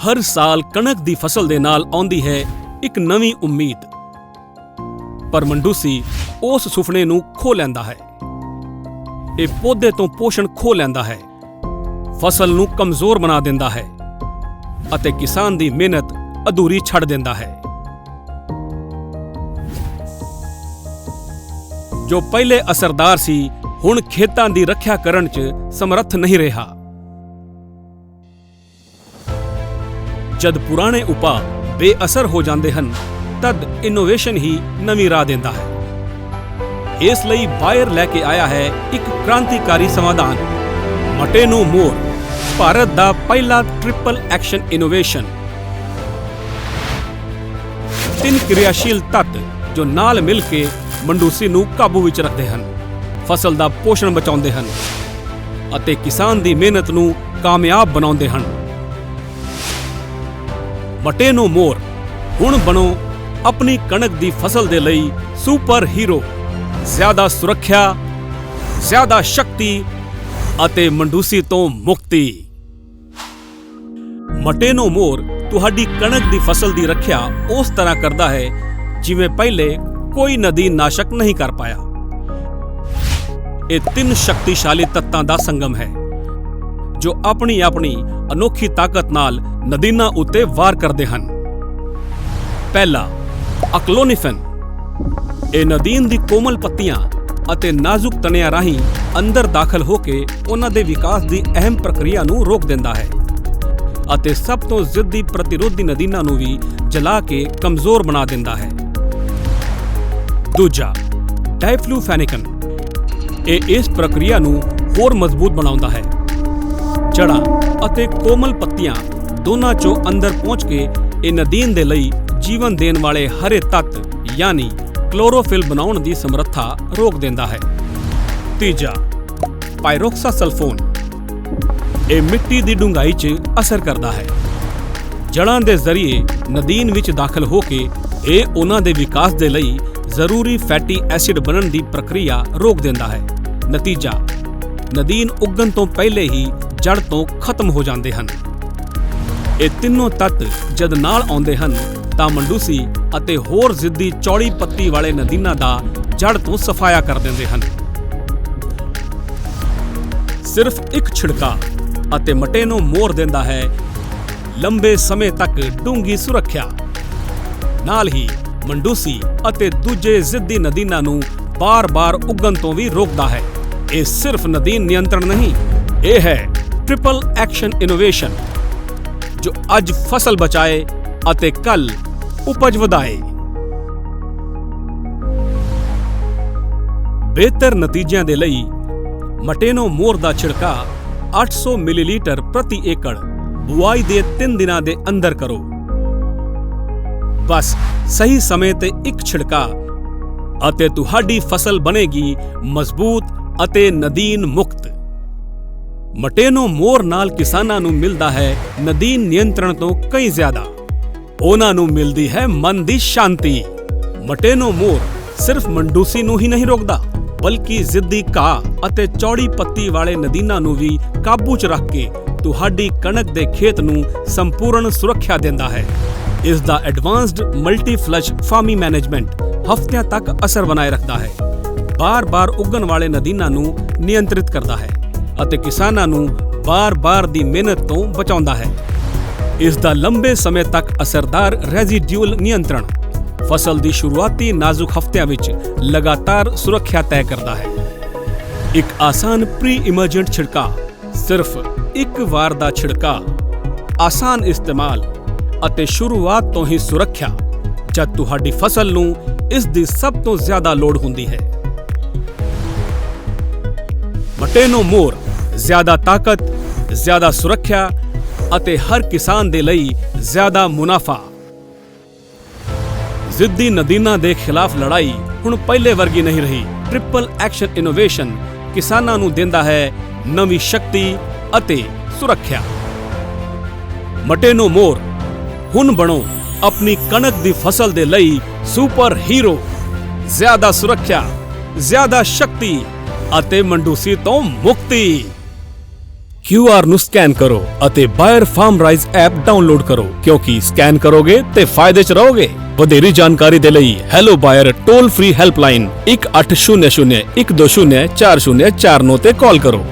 ਹਰ ਸਾਲ ਕਣਕ ਦੀ ਫਸਲ ਦੇ ਨਾਲ ਆਉਂਦੀ ਹੈ ਇੱਕ ਨਵੀਂ ਉਮੀਦ। ਪਰ ਮੰਡੂਸੀ ਉਸ ਸੁਪਨੇ ਨੂੰ ਖੋ ਲੈਂਦਾ ਹੈ। ਇਹ ਪੌਦੇ ਤੋਂ ਪੋਸ਼ਣ ਖੋ ਲੈਂਦਾ ਹੈ। ਫਸਲ ਨੂੰ ਕਮਜ਼ੋਰ ਬਣਾ ਦਿੰਦਾ ਹੈ ਅਤੇ ਕਿਸਾਨ ਦੀ ਮਿਹਨਤ ਅਧੂਰੀ ਛੱਡ ਦਿੰਦਾ ਹੈ। ਜੋ ਪਹਿਲੇ ਅਸਰਦਾਰ ਸੀ, ਹੁਣ ਖੇਤਾਂ ਦੀ ਰੱਖਿਆ ਕਰਨ 'ਚ ਸਮਰੱਥ ਨਹੀਂ ਰਿਹਾ। ਜਦ ਪੁਰਾਣੇ ਉਪਾਅ ਬੇਅਸਰ ਹੋ ਜਾਂਦੇ ਹਨ, ਤਦ ਇਨੋਵੇਸ਼ਨ ਹੀ ਨਵੀਂ ਰਾਹ ਦਿੰਦਾ ਹੈ। ਇਸ ਲਈ ਬਾਇਰ ਲੈ ਕੇ ਆਇਆ ਹੈ ਇੱਕ ਕ੍ਰਾਂਤੀਕਾਰੀ ਸਮਾਧਾਨ। ਮਟੇਨੋ ਮੋਰ ਭਾਰਤ ਦਾ ਪਹਿਲਾ ਟ੍ਰਿਪਲ ਐਕਸ਼ਨ ਇਨੋਵੇਸ਼ਨ ਤਿੰਨ ਕਿਰਿਆਸ਼ੀਲ ਤੱਤ ਜੋ ਨਾਲ ਮਿਲ ਕੇ ਮੰਡੂਸੀ ਨੂੰ ਕਾਬੂ ਵਿੱਚ ਰੱਖਦੇ ਹਨ, ਫਸਲ ਦਾ ਪੋਸ਼ਣ ਬਚਾਉਂਦੇ ਹਨ ਅਤੇ ਕਿਸਾਨ ਦੀ ਮਿਹਨਤ ਨੂੰ ਕਾਮਯਾਬ ਬਣਾਉਂਦੇ ਹਨ। ਮਟੇਨੋ ਮੋਰ। ਹੁਣ ਬਣੋ ਆਪਣੀ ਕਣਕ ਦੀ ਫਸਲ ਦੇ ਲਈ ਸੁਪਰ ਹੀਰੋ। ਜ਼ਿਆਦਾ ਸੁਰੱਖਿਆ, ਜ਼ਿਆਦਾ ਸ਼ਕਤੀ ਅਤੇ ਮੰਡੂਸੀ ਤੋਂ ਮੁਕਤੀ। ਮਟੇਨੋ ਮੋਰ ਤੁਹਾਡੀ ਕਣਕ ਦੀ ਫਸਲ ਦੀ ਰੱਖਿਆ ਉਸ ਤਰ੍ਹਾਂ ਕਰਦਾ ਹੈ ਜਿਵੇਂ ਪਹਿਲੇ ਕੋਈ ਨਦੀ ਨਾਸ਼ਕ ਨਹੀਂ ਕਰ ਪਾਇਆ। ਇਹ ਤਿੰਨ ਸ਼ਕਤੀਸ਼ਾਲੀ ਤੱਤਾਂ ਦਾ ਸੰਗਮ ਹੈ। ਜੋ ਆਪਣੀ ਆਪਣੀ ਅਨੋਖੀ ਤਾਕਤ ਨਾਲ ਨਦੀਨਾਂ ਉੱਤੇ ਵਾਰ ਕਰਦੇ ਹਨ। ਪਹਿਲਾ, ਅਕਲੋਨੀਫਨ। ਇਹ ਨਦੀਨ ਦੀ ਕੋਮਲ ਪੱਤੀਆਂ ਅਤੇ ਨਾਜ਼ੁਕ ਤਣਿਆਂ ਰਾਹੀਂ ਅੰਦਰ ਦਾਖਲ ਹੋ ਕੇ ਉਹਨਾਂ ਦੇ ਵਿਕਾਸ ਦੀ ਅਹਿਮ ਪ੍ਰਕਿਰਿਆ ਨੂੰ ਰੋਕ ਦਿੰਦਾ ਹੈ ਅਤੇ ਸਭ ਤੋਂ ਜ਼ਿੱਦੀ ਪ੍ਰਤੀਰੋਧੀ ਨਦੀਨਾਂ ਨੂੰ ਵੀ ਜਲਾ ਕੇ ਕਮਜ਼ੋਰ ਬਣਾ ਦਿੰਦਾ ਹੈ। ਦੂਜਾ ਡਾਈਫਲੂਫੈਨਿਕਨ ਇਹ ਇਸ ਪ੍ਰਕਿਰਿਆ ਨੂੰ ਹੋਰ ਮਜ਼ਬੂਤ ਬਣਾਉਂਦਾ ਹੈ। ਜੜ੍ਹਾਂ ਅਤੇ ਕੋਮਲ ਪੱਤੀਆਂ ਦੋਨਾਂ ਚੋਂ ਅੰਦਰ ਪਹੁੰਚ ਕੇ ਇਹ ਨਦੀਨ ਦੇ ਲਈ ਜੀਵਨ ਦੇਣ ਵਾਲੇ ਹਰੇ ਤੱਤ, ਯਾਨੀ ਕਲੋਰੋਫਿਲ ਬਣਾਉਣ ਦੀ ਸਮਰੱਥਾ ਰੋਕ ਦਿੰਦਾ ਹੈ। ਤੀਜਾ, ਪਾਇਰੋਕਸਾਸਲਫੋਨ। ਇਹ ਮਿੱਟੀ ਦੀ ਡੂੰਘਾਈ 'ਚ ਅਸਰ ਕਰਦਾ ਹੈ। ਜੜ੍ਹਾਂ ਦੇ ਜ਼ਰੀਏ ਨਦੀਨ ਵਿੱਚ ਦਾਖਲ ਹੋ ਕੇ ਇਹ ਉਹਨਾਂ ਦੇ ਵਿਕਾਸ ਦੇ ਲਈ ਜ਼ਰੂਰੀ ਫੈਟੀ ਐਸਿਡ ਬਣਨ ਦੀ ਪ੍ਰਕਿਰਿਆ ਰੋਕ ਦਿੰਦਾ ਹੈ। ਨਤੀਜਾ, ਨਦੀਨ ਉੱਗਣ ਤੋਂ ਪਹਿਲੇ ਹੀ ਜੜ ਤੋਂ ਖਤਮ ਹੋ ਜਾਂਦੇ ਹਨ। ਇਹ ਤਿੰਨੋਂ ਤੱਤ ਜਦ ਨਾਲ ਆਉਂਦੇ ਹਨ, ਤਾਂ ਮੰਡੂਸੀ ਅਤੇ ਹੋਰ ਜ਼ਿੱਦੀ ਚੌੜੀ ਪੱਤੀ ਵਾਲੇ ਨਦੀਨਾਂ ਦਾ ਜੜ ਤੋਂ ਸਫਾਇਆ ਕਰ ਦਿੰਦੇ ਹਨ। ਸਿਰਫ ਇੱਕ ਛਿੜਕਾ ਅਤੇ ਮਟੇ ਨੂੰ ਮੋਰ ਦਿੰਦਾ ਹੈ। ਲੰਬੇ ਸਮੇਂ ਤੱਕ ਡੂੰਗੀ ਸੁਰੱਖਿਆ। ਨਾਲ ਹੀ ਮੰਡੂਸੀ ਅਤੇ ਦੂਜੇ ਜ਼ਿੱਦੀ ਨਦੀਨਾਂ ਨੂੰ ਬਾਰ-ਬਾਰ ਉੱਗਣ ਤੋਂ ਵੀ ਰੋਕਦਾ ਹੈ। ਇਹ ਸਿਰਫ ਨਦੀਨ ਨਿਯੰਤਰਣ ਨਹੀਂ, ਇਹ ਹੈ ਟ੍ਰਿਪਲ ਐਕਸ਼ਨ ਇਨੋਵੇਸ਼ਨ ਜੋ ਅੱਜ ਫਸਲ ਬਚਾਏ ਅਤੇ ਕੱਲ ਉਪਜ ਵਧਾਏ। ਬਿਹਤਰ ਨਤੀਜਿਆਂ ਦੇ ਲਈ ਮਟੇਨੋ ਮੋਰ ਦਾ ਛਿੜਕਾ 800 ਮਿਲੀਲੀਟਰ ਪ੍ਰਤੀ ਏਕੜ, ਬੁਆਈ ਦੇ 3 ਦਿਨਾਂ ਦੇ ਅੰਦਰ ਕਰੋ। ਬਸ ਸਹੀ ਸਮੇਂ ਤੇ ਇੱਕ ਛਿੜਕਾ ਅਤੇ ਤੁਹਾਡੀ ਫਸਲ ਬਣੇਗੀ ਮਜ਼ਬੂਤ ਅਤੇ ਨਦੀਨ ਮੁਕਤ। ਮਟੇਨੋ ਮੋਰ ਨਾਲ ਕਿਸਾਨਾਂ ਨੂੰ ਮਿਲਦਾ ਹੈ ਨਦੀ ਨਿਯੰਤਰਣ ਤੋਂ ਕਈ ਜ਼ਿਆਦਾ। ਉਹਨਾਂ ਨੂੰ ਮਿਲਦੀ ਹੈ ਮਨ ਦੀ ਸ਼ਾਂਤੀ। ਮਟੇਨੋ ਮੋਰ ਸਿਰਫ ਮੰਡੂਸੀ ਨੂੰ ਹੀ ਨਹੀਂ ਰੋਕਦਾ, ਬਲਕਿ ਜ਼ਿੱਦੀ ਘਾਹ ਅਤੇ ਚੌੜੀ ਪੱਤੀ ਵਾਲੇ ਨਦੀਨਾਂ ਨੂੰ ਵੀ ਕਾਬੂ 'ਚ ਰੱਖ ਕੇ ਤੁਹਾਡੀ ਕਣਕ ਦੇ ਖੇਤ ਨੂੰ ਸੰਪੂਰਨ ਸੁਰੱਖਿਆ ਦਿੰਦਾ ਹੈ। ਇਸ ਦਾ ਐਡਵਾਂਸਡ ਮਲਟੀ ਫਲਸ਼ ਫਾਰਮੀ ਮੈਨੇਜਮੈਂਟ ਹਫ਼ਤਿਆਂ ਤੱਕ ਅਸਰ ਬਣਾਏ ਰੱਖਦਾ ਹੈ। ਬਾਰ-ਬਾਰ ਉੱਗਣ ਵਾਲੇ ਨਦੀਨਾਂ ਨੂੰ ਨਿਯੰਤਰਿਤ ਕਰਦਾ ਹੈ। ਅਤੇ ਕਿਸਾਨਾਂ ਨੂੰ ਬਾਰ-ਬਾਰ ਦੀ ਮਿਹਨਤ ਤੋਂ ਬਚਾਉਂਦਾ ਹੈ। ਇਸ ਦਾ ਲੰਬੇ ਸਮੇਂ ਤੱਕ ਅਸਰਦਾਰ ਰੈਜ਼ੀਡਿਊਲ ਨਿਯੰਤਰਣ, ਫਸਲ ਦੀ ਸ਼ੁਰੂਆਤੀ ਨਾਜ਼ੁਕ ਹਫ਼ਤਿਆਂ ਵਿੱਚ ਲਗਾਤਾਰ ਸੁਰੱਖਿਆ ਤੈਅ ਕਰਦਾ ਹੈ। ਇੱਕ ਆਸਾਨ ਪ੍ਰੀ ਇਮਰਜੈਂਟ ਛਿੜਕਾਅ ਸਿਰਫ ਇੱਕ ਵਾਰ ਦਾ ਛਿੜਕਾਅ ਆਸਾਨ ਇਸਤੇਮਾਲ ਅਤੇ ਸ਼ੁਰੂਆਤ ਤੋਂ ਹੀ ਸੁਰੱਖਿਆ, ਜਦ ਤੁਹਾਡੀ ਫਸਲ ਨੂੰ ਇਸ ਦੀ ਸਭ ਤੋਂ ਜ਼ਿਆਦਾ ਲੋੜ ਹੁੰਦੀ ਹੈ। ਮਟੇਨੋ ਮੋਰ ਜ਼ਿਆਦਾ ਤਾਕਤ, ਜ਼ਿਆਦਾ ਸੁਰੱਖਿਆ ਅਤੇ ਹਰ ਕਿਸਾਨ ਦੇ ਲਈ ਜ਼ਿਆਦਾ ਮੁਨਾਫਾ। ਜ਼ਿੱਦੀ ਨਦੀਨਾਂ ਦੇ ਖਿਲਾਫ ਲੜਾਈ ਹੁਣ ਪਹਿਲੇ ਵਰਗੀ ਨਹੀਂ ਰਹੀ। ਟ੍ਰਿਪਲ ਐਕਸ਼ਨ ਇਨੋਵੇਸ਼ਨ ਕਿਸਾਨਾਂ ਨੂੰ ਦਿੰਦਾ ਹੈ ਨਵੀਂ ਸ਼ਕਤੀ ਅਤੇ ਸੁਰੱਖਿਆ। ਮਟੇਨੋ ਮੋਰ, ਹੁਣ ਬਣੋ ਆਪਣੀ ਕਣਕ ਦੀ ਫਸਲ ਦੇ ਲਈ ਸੁਪਰ ਹੀਰੋ। ਜ਼ਿਆਦਾ ਸੁਰੱਖਿਆ, ਜ਼ਿਆਦਾ ਸ਼ਕਤੀ ਅਤੇ ਮੰਡੂਸੀ ਤੋਂ ਮੁਕਤੀ। QR ਨੂੰ ਸਕੈਨ ਕਰੋ ਅਤੇ Bayer farm rise app download ਕਰੋ। ਕਿਉਂਕਿ ਸਕੈਨ ਕਰੋਗੇ ਤੇ ਫਾਇਦੇ 'ਚ ਰਹੋਗੇ। ਵਧੇਰੀ ਜਾਣਕਾਰੀ ਦੇ ਲਈ hello Bayer toll free helpline 1800 120409 ਤੇ ਕਾਲ ਕਰੋ।